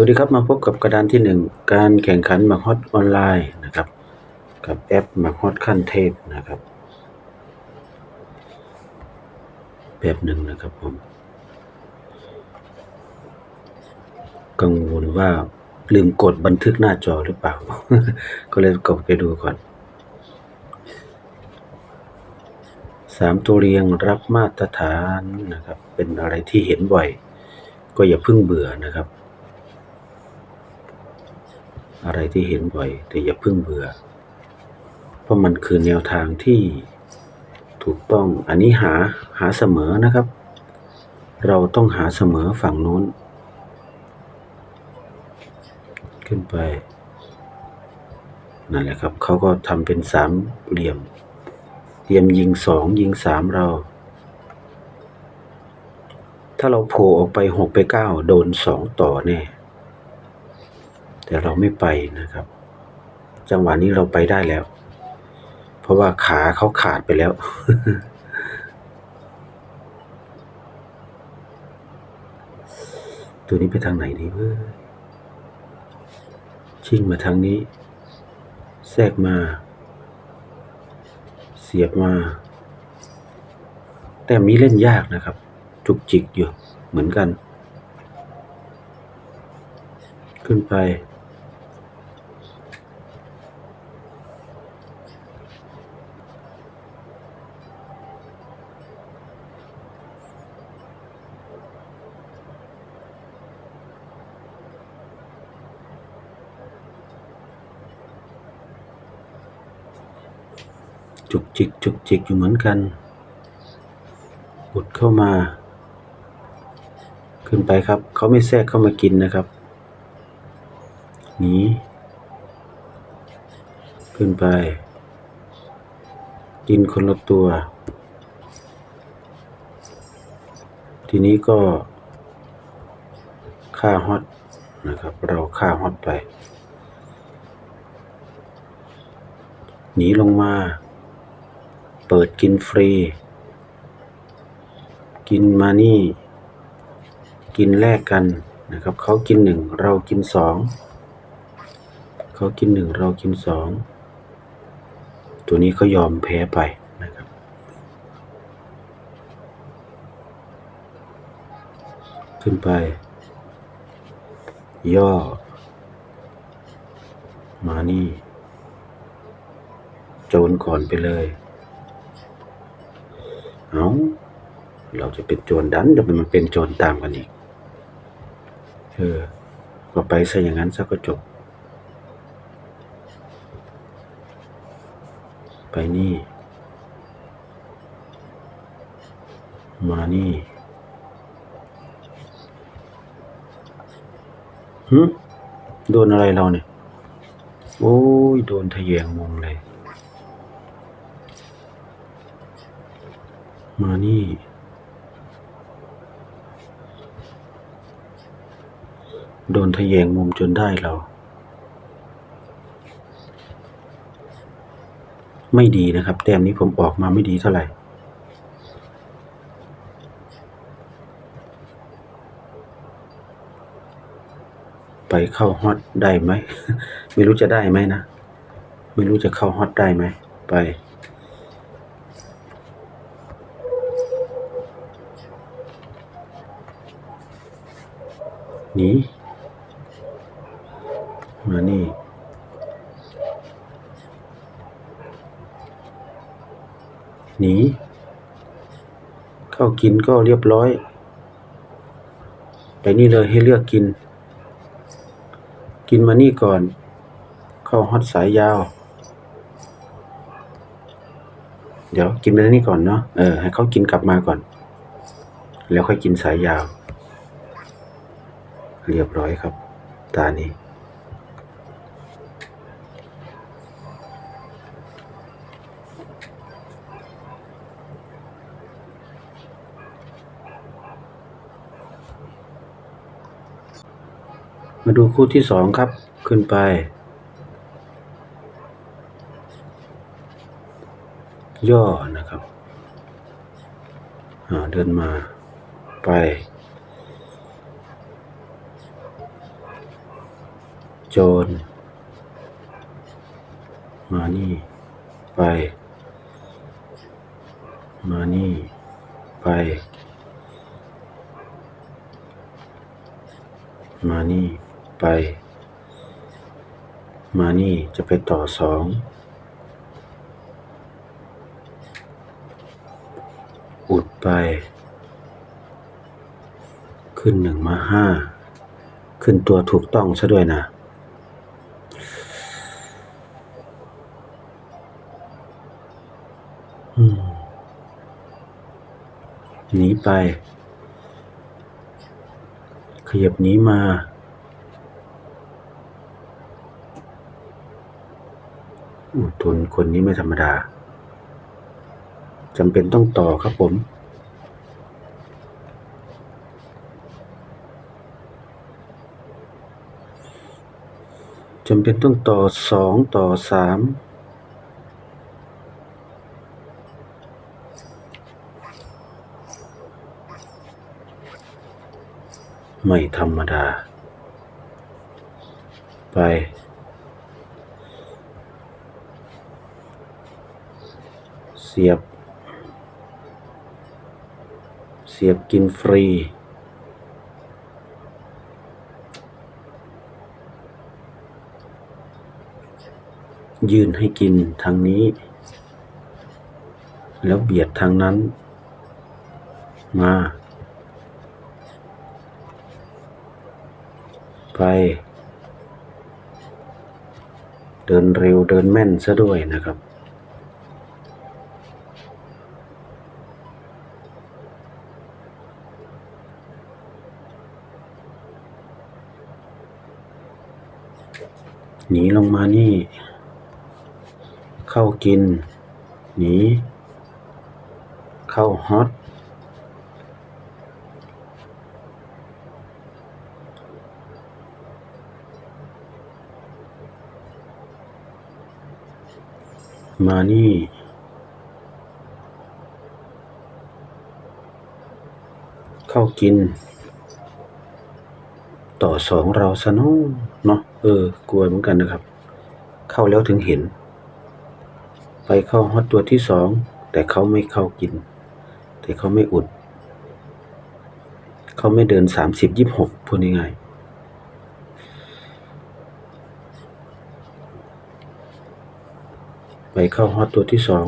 วัสดีครับมาพบกับกระดานที่หนึ่งการแข่งขันหมากฮอตออนไลน์นะครับ กับแอปหมากฮอตขั้นเทพนะครับแบบหนึ่งนะครับผม กังวลว่าลืมกดบันทึกหน้าจอหรือเปล่า ก็เลยกดไปดูก่อนสามตัวเรียงรับมาตรฐานนะครับ เป็นอะไรที่เห็นบ่อย ก็อย่าเพิ่งเบื่อนะครับ อะไรที่เห็นบ่อย แต่อย่าเพิ่งเบื่อ เพราะมันคือแนวทางที่ถูกต้องอันนี้หาหาเสมอนะครับ เราต้องหาเสมอฝั่งโน้น ขึ้นไป นั่นแหละครับเขาก็ทำเป็นสามเหลี่ยมเตรียมยิงสองยิงสามเรา ถ้าเราโผล่ออกไปหกไปเก้าโดนสองต่อแน่ แต่เราไม่ไปนะครับ จังหวะนี้เราไปได้แล้ว เพราะว่าขาเขาขาดไปแล้ว ตัวนี้ไปทางไหนดีเว้ยชิ่งมาทางนี้ แทรกมา เสียบมา แต่มีเล่นยากนะครับ จุกจิกอยู่เหมือนกัน ขึ้นไป จุกจิกจุกจิกอยู่เหมือนกันอุดเข้ามา ขึ้นไปครับ เขาไม่แทรกเข้ามากินนะครับหนีขึ้นไป กินคนละตัว ทีนี้ก็ฆ่าฮอตนะครับ เราฆ่าฮอตไป หนีลงมา เปิดกินฟรี กินมานี่ กินแลกกันนะครับ เขากินหนึ่งเรากินสอง เขากินหนึ่งเรากินสอง ตัวนี้เขายอมแพ้ไปนะครับ ขึ้นไป ย่อ มานี่ โจรก่อนไปเลย เอาเราจะเป็นโจรดันเดี๋ยวมันเป็นโจรตามกันอีกเออก็ไปซะอย่างนั้นซะก็จบ ไปนี่ มานี่หึโดนอะไรเราเนี่ย โอ้ย โดนทะแยงมุมเลย มานี่ โดนทะแยงมุมจนได้เรา ไม่ดีนะครับ แต้มนี้ผมออกมาไม่ดีเท่าไหร่ไปเข้าฮอตได้ไหม ไม่รู้จะได้ไหมนะ ไม่รู้จะเข้าฮอตได้ไหม ไป หนีมานี่หนีเข้ากินก็เรียบร้อย ไปนี่เลยให้เลือกกิน กินมานี่ก่อน เข้าฮอตสายยาว เดี๋ยวกินไปนี่ก่อนเนาะเออให้เขากินกลับมาก่อน แล้วค่อยกินสายยาว เรียบร้อยครับ ตานี้มาดูคู่ที่สองครับ ขึ้นไป ย่อนะครับเดินมาไป โจร มานี่ ไป มานี่ ไป มานี่ ไป มานี่จะไปต่อสองอุดไป ขึ้นหนึ่งมาห้า ขึ้นตัวถูกต้องซะด้วยนะ อืมหนี ไป ขยับนี้มา ทุนคนนี้ไม่ธรรมดาจำเป็นต้องต่อครับผมจำเป็นต้องต่อสองต่อสาม ไม่ธรรมดา ไป เสียบ เสียบกินฟรี ยื่นให้กินทางนี้ แล้วเบียดทางนั้น มา ไป เดินเร็วเดินแม่นซะด้วยนะครับ หนีลงมานี่ เข้ากิน หนี เข้าฮอต มานี่เข้ากิน ต่อสองเราซะน้องเนาะเออกลัวเหมือนกันนะครับ เข้าแล้วถึงเห็น ไปเข้าฮอตตัวที่สองแต่เขาไม่เข้ากิน แต่เขาไม่อุด เขาไม่เดินสามสิบยี่หกพูดง่ายๆ ไปเข้าฮอตตัวที่สอง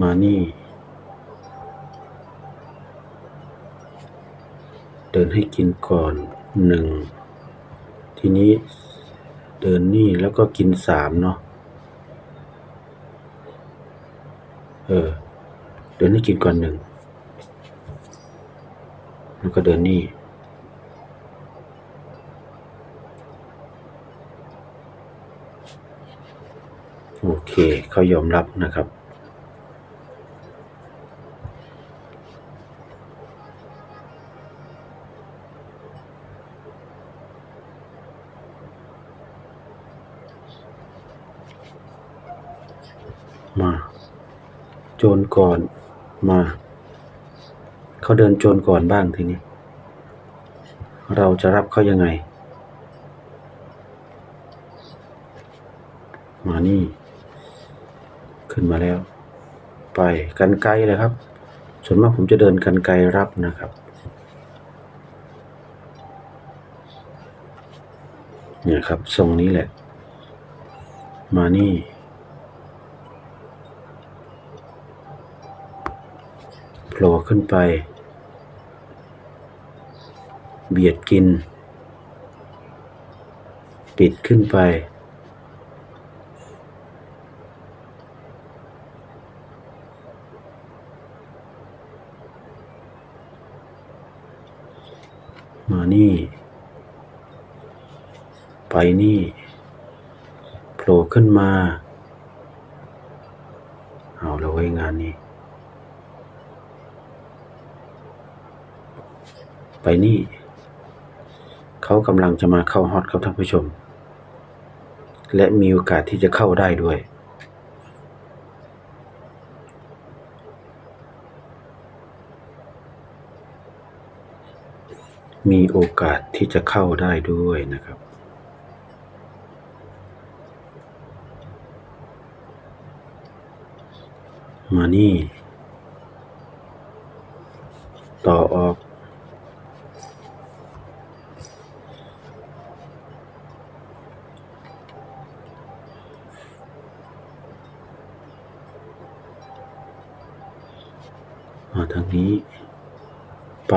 มานี่ เดินให้กินก่อนหนึ่ง ทีนี้เดินนี่แล้วก็กินสามเนาะ เออ เดินให้กินก่อนหนึ่ง แล้วก็เดินนี่ โอ เคเขายอมรับนะครับ มา โจรก่อนมา เขาเดินโจรก่อนบ้างทีนี้ เราจะรับเขายังไง มานี่ ขึ้นมาแล้ว ไปกันไกลเลยครับ ส่วนมากผมจะเดินกันไกลรับนะครับเนี่ยครับทรงนี้แหละ มานี่ โผล่ขึ้นไป เบียดกิน ปิดขึ้นไป นี่ ไปนี่โผล่ขึ้นมา เอาแล้วไว้งานนี้ ไปนี่ เขากำลังจะมาเข้าฮอตครับท่านผู้ชม และมีโอกาสที่จะเข้าได้ด้วย มีโอกาสที่จะเข้าได้ด้วยนะครับ มานี่ ต่อออก มาทางนี้ ไป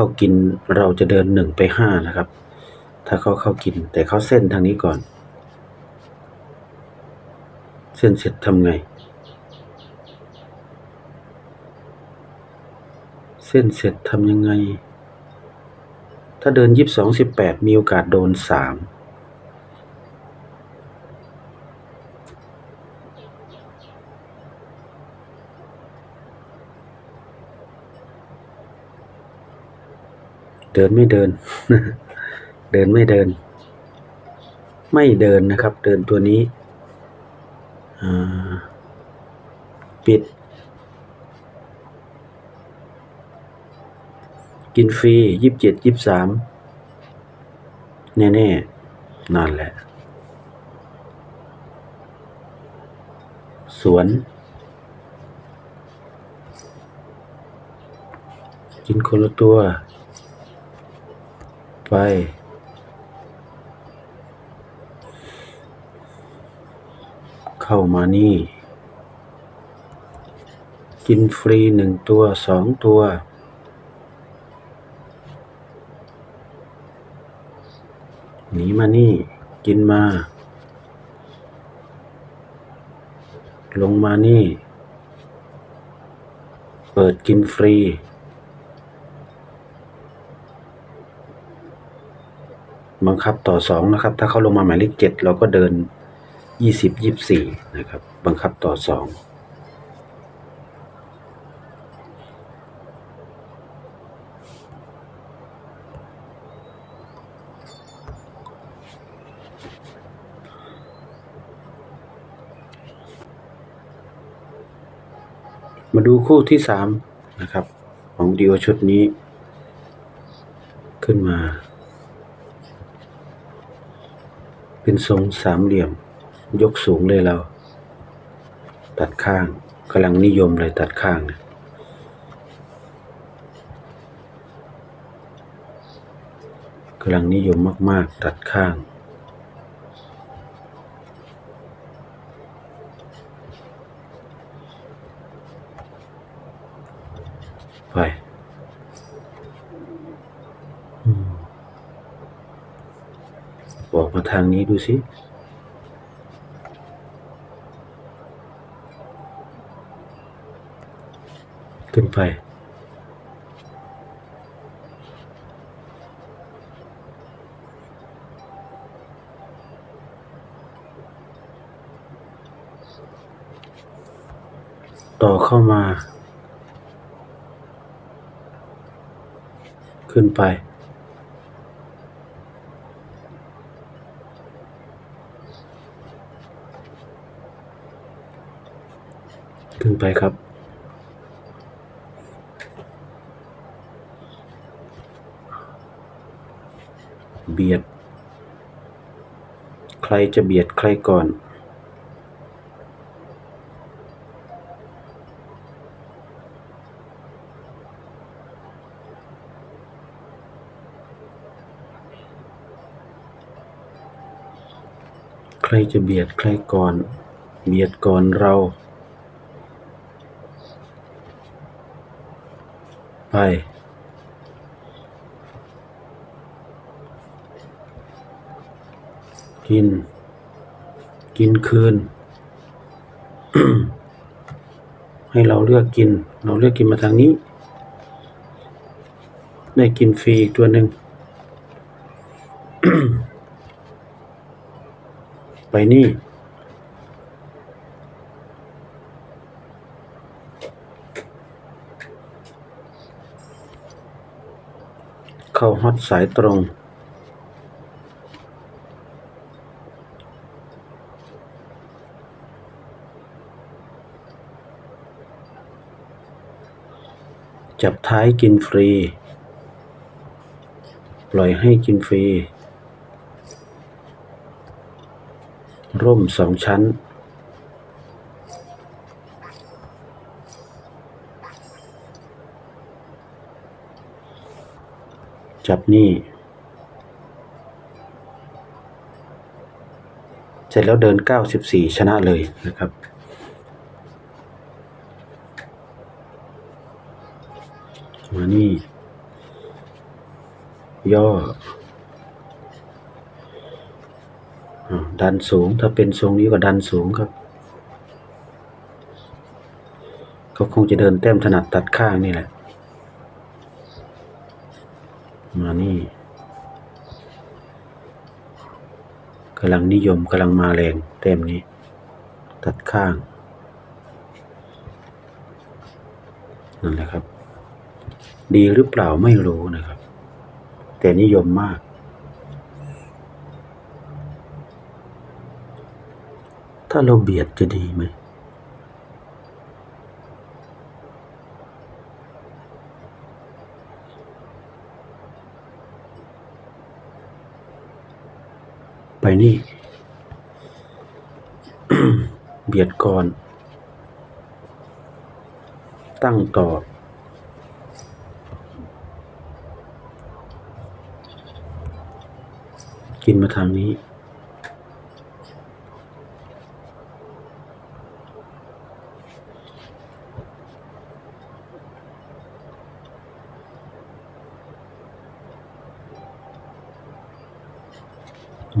เข้ากินเราจะเดินหนึ่งไปห้านะครับ ถ้าเขาเข้ากิน แต่เขาเส้นทางนี้ก่อน เส้นเสร็จทำไง เส้นเสร็จทำยังไง ถ้าเดินยี่สิบสองสิบแปดมีโอกาสโดนสาม เดินไม่เดิน เดินไม่เดิน ไม่เดินนะครับ เดินตัวนี้ปิด กินฟรียี่สิบเจ็ดยี่สิบสามแน่ๆนั่นแหละ สวน กินคนละตัว ไป เข้ามานี่ กินฟรีหนึ่งตัวสองตัว หนีมานี่ กินมา ลงมานี่ เปิดกินฟรี บังคับต่อสองนะครับ ถ้าเขาลงมาหมายเลขเจ็ดเราก็เดินยี่สิบยี่สี่นะครับ บังคับต่อสองมาดูคู่ที่สามนะครับ ของดีโอชุดนี้ ขึ้นมา เป็นทรงสามเหลี่ยม ยกสูงเลยเรา ตัดข้างกำลังนิยมเลยตัดข้างกำลังนิยมมาก ๆ ตัดข้าง ไปอืมบอกมาทางนี้ดูสิขึ้นไป ต่อเข้ามา ขึ้นไป ขึ้นไปครับ เบียด ใครจะเบียดใครก่อน ใครจะเบียดใครก่อน เบียดก่อนเรา ไป กิน กินคืน ให้เราเลือกกิน เราเลือกกินมาทางนี้ ได้กินฟรีอีกตัวหนึ่ง ไปนี่ เข้า ฮอตสายตรง จับท้ายกินฟรี ปล่อยให้กินฟรี ร่มสองชั้น จับนี่ เสร็จแล้วเดิน 94 ชนะเลยนะครับมานี่ ย่อดันสูงถ้าเป็นทรงนี้ก็ดันสูงครับก็คงจะเดินแต้มถนัดตัดข้างนี่แหละ มานี่กำลังนิยมกำลังมาแรงเต็มนี้ ตัดข้าง นั่นแหละครับ ดีหรือเปล่าไม่รู้นะครับ แต่นิยมมาก ถ้าเราเบียดจะดีไหม นี่ เบียดก่อน ตั้งต่อ กินมาทางนี้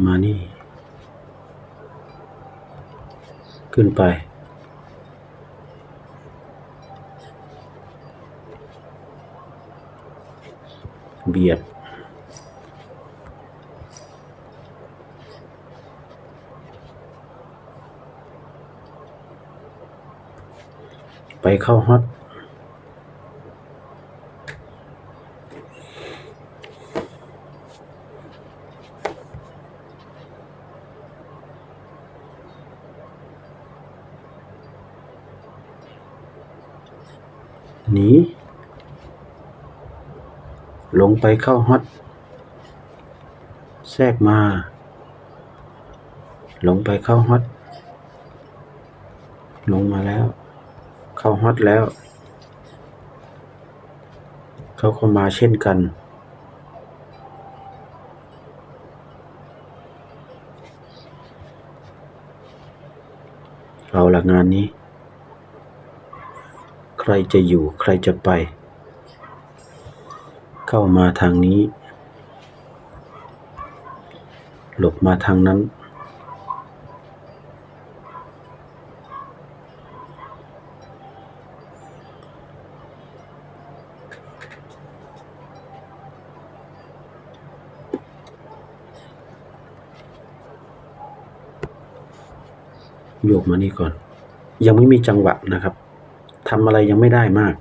มานี่ ขึ้นไป เบียด ไปเข้าฮอต หนี ล งไปเข้าฮอตแทรกมาลงไปเข้าฮอตลงมาแล้ว เข้าฮอตแล้ว เขาเข้ามาเช่นกันเอาละงานนี้ ใครจะอยู่ใครจะไป เข้ามาทางนี้ หลบมาทางนั้น โยกมานี่ก่อน ยังไม่มีจังหวะนะครับทำอะไรยังไม่ได้มาก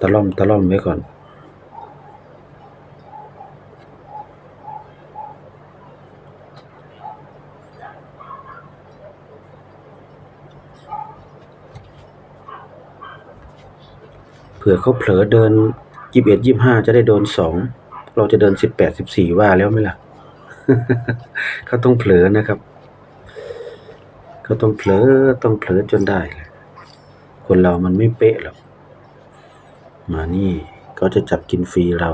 ตะล่อมตะล่อมไว้ก่อน เผื่อเขาเผลอเดินยี่สิบเอ็ดยี่ห้าจะได้โดนสองเราจะเดินสิบแปดสิบสี่ว่าแล้วไหมล่ะเขาต้องเผลอนะครับเขาต้องเผลอต้องเผลอจนได้แหละคนเรามันไม่เป๊ะหรอก มานี่ก็จะจับกินฟรีเรา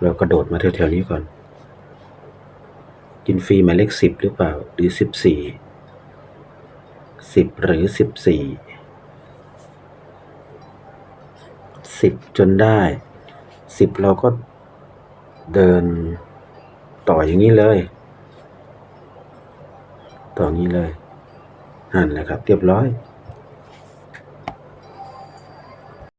เรากระโดดมาแถวๆนี้ก่อน กินฟรีหมายเลขสิบหรือเปล่า หรือสิบสี่สิบหรือสิบสี่สิบจนได้สิบเราก็เดินต่ออย่างนี้เลย ต่ออย่างนี้เลยนั่นแหละครับ เรียบร้อย